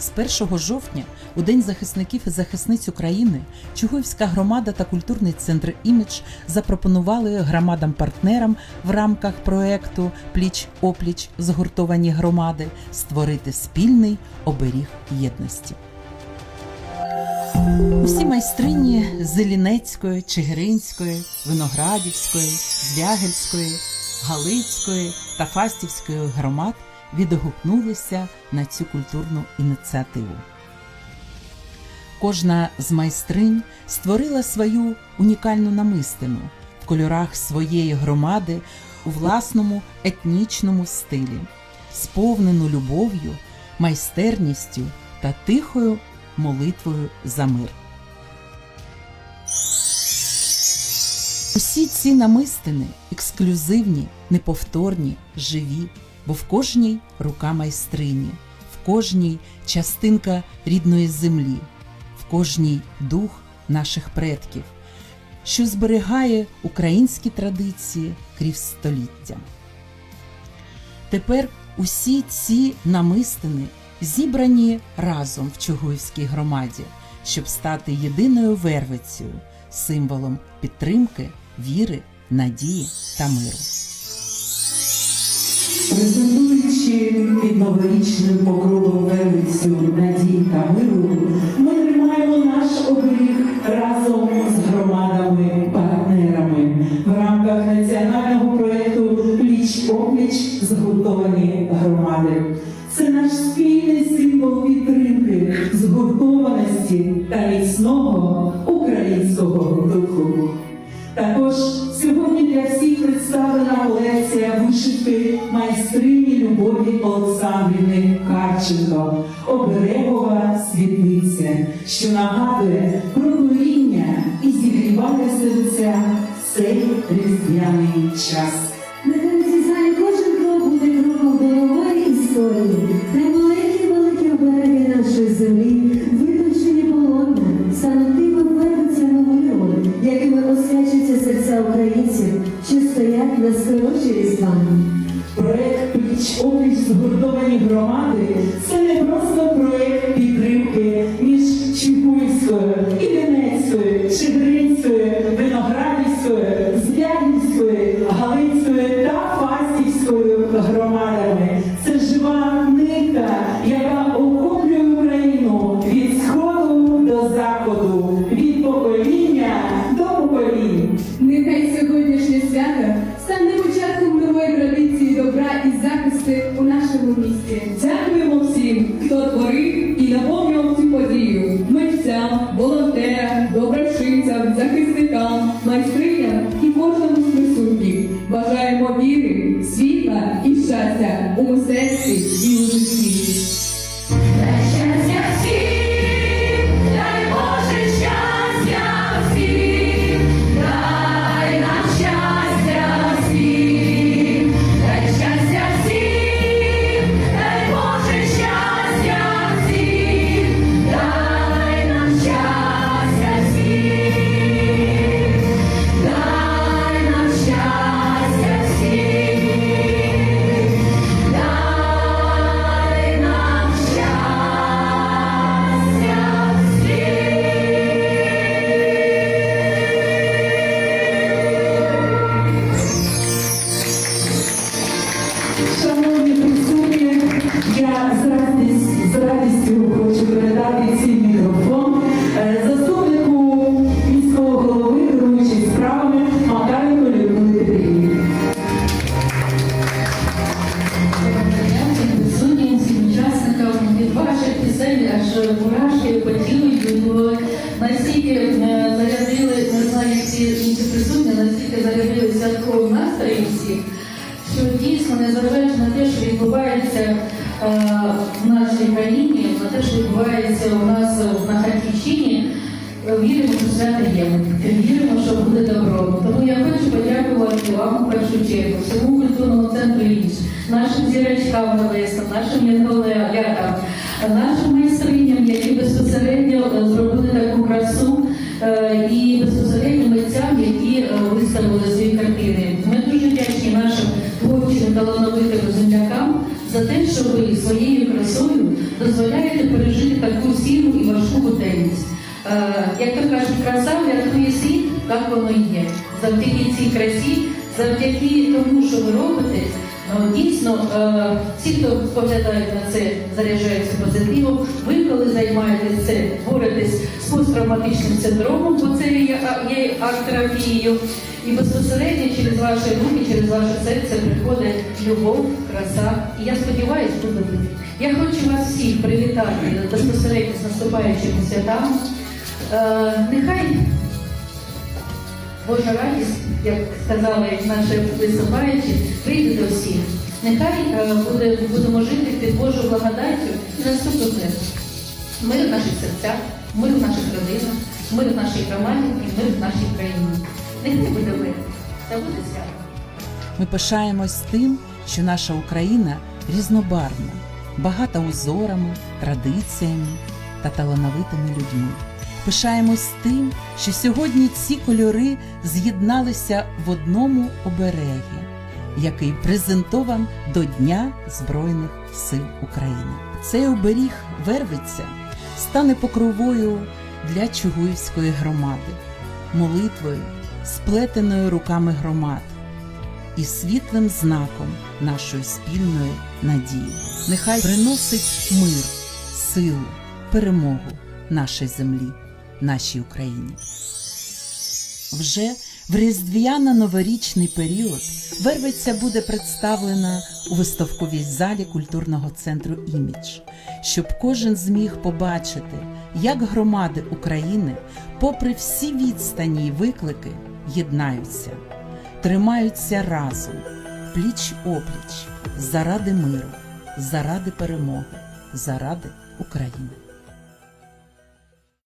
З 1 жовтня, у День захисників і захисниць України, Чугуївська громада та культурний центр Імідж запропонували громадам-партнерам в рамках проекту Пліч опліч згуртовані громади створити спільний оберіг єдності. Усі майстрині Зелінецької, Чигиринської, Виноградівської, Звягельської, Галицької та Фастівської громад відгукнулися на цю культурну ініціативу. Кожна з майстринь створила свою унікальну намистину в кольорах своєї громади у власному етнічному стилі, сповнену любов'ю, майстерністю та тихою молитвою за мир. Усі ці намистини ексклюзивні, неповторні, живі, бо в кожній рука майстрині, в кожній частинка рідної землі, в кожній дух наших предків, що зберігає українські традиції крізь століття. Тепер усі ці намистини зібрані разом в Чугуївській громаді, щоб стати єдиною вервицею, символом підтримки, віри, надії та миру. Презентуючи під новорічним покровом велицю надій та миру, ми тримаємо наш оберіг разом з громадами-партнерами в рамках національного проєкту Пліч опліч згуртовані громади. Це наш спільний символ підтримки, згуртованості та міцного українського духу. Також вишивки майстрині Любові Олександрівни Карченко Оберегова світлиця, що нагадує про коріння і зігріває серця цей різдвяний час. Проект пліч опліч згуртовані громади це не просто захисникам, майстриням і кожному з присутніх. Бажаємо віри, світла і щастя у мистецтві і у житті. Мурашки по тілу йдуть, бо настільки е, зарядили, не знаю, всі інші присутні, настільки зарядили святковим настроєм всіх, що дійсно, незважаючи на те, що відбувається е, в нашій країні, на те, що відбувається у нас на Харківщині, віримо, що свято є. Віримо, що буде добро. Тому я хочу подякувати вам в першу чергу, всьому культурному центру «Річ», нашим зірочкам небесним, нашим колегам, нашим майстриням, які безпосередньо е, зробили таку красу, е, і безпосередньо митцям, які е, виставили свої картини. Ми дуже вдячні нашим творчим талановитим землякам за те, що ви своєю красою дозволяєте пережити таку сіру і важку буденність. Е, Як то кажуть, краса врятує світ, так воно і є. Завдяки цій красі, завдяки тому, що ви робите, ну, дійсно, е, всі, хто поглядають на це, заряджаються позитивом. Ви, коли займаєтесь це, боретесь з посттравматичним синдромом, бо це є, арт-терапією, і безпосередньо через ваші руки, через ваше серце приходить любов, краса. І я сподіваюся, буде. Я хочу вас всіх привітати безпосередньо з наступаючими святами. Е, нехай Божа радість, як сказали наші виступаючі, прийде до всіх. Нехай е, буде, будемо жити під Божою благодаттю і наступних лет. Мир в наших серцях, мир в наших родинах, мир в нашій громаді і мир в нашій країні. Нехай буде мир та буде свято. Ми пишаємось тим, що наша Україна різнобарвна, багата узорами, традиціями та талановитими людьми. Пишаємось тим, що сьогодні ці кольори з'єдналися в одному оберегі, який презентован до Дня Збройних сил України. Цей оберіг вервиться, стане покровою для Чугуївської громади, молитвою, сплетеною руками громад і світлим знаком нашої спільної надії. Нехай приносить мир, силу, перемогу нашій землі, нашій Україні. Вже в різдвяно-новорічний період Вервиця буде представлена у виставковій залі культурного центру Імідж, щоб кожен зміг побачити, як громади України, попри всі відстані й виклики, єднаються, тримаються разом, пліч опліч, заради миру, заради перемоги, заради України.